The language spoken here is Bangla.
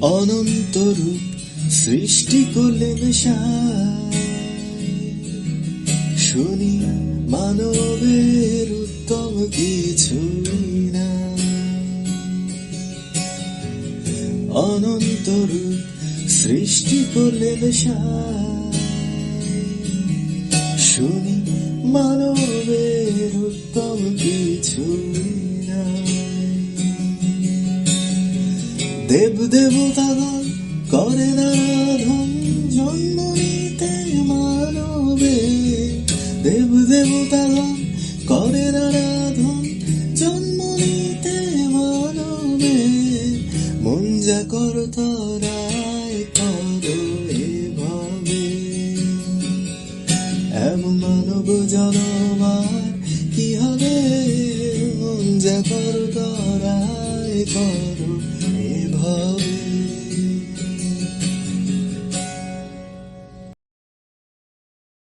অনন্ত রূপ সৃষ্টি করলেন শুনি মানবের উত্তম কিছুই না। অনন্ত রূপ সৃষ্টি করলেন শুনি মানবের দেব দেবতাগণ করে আরাধন জন্ম নিতে মানবে দেব দেবতাগণ করে আরাধন জন্ম নিতে মানবে মন যা কর তরাই করো এভাবে এমন মানব জনমার কি হবে মন যা করো তরাই করো এভাবে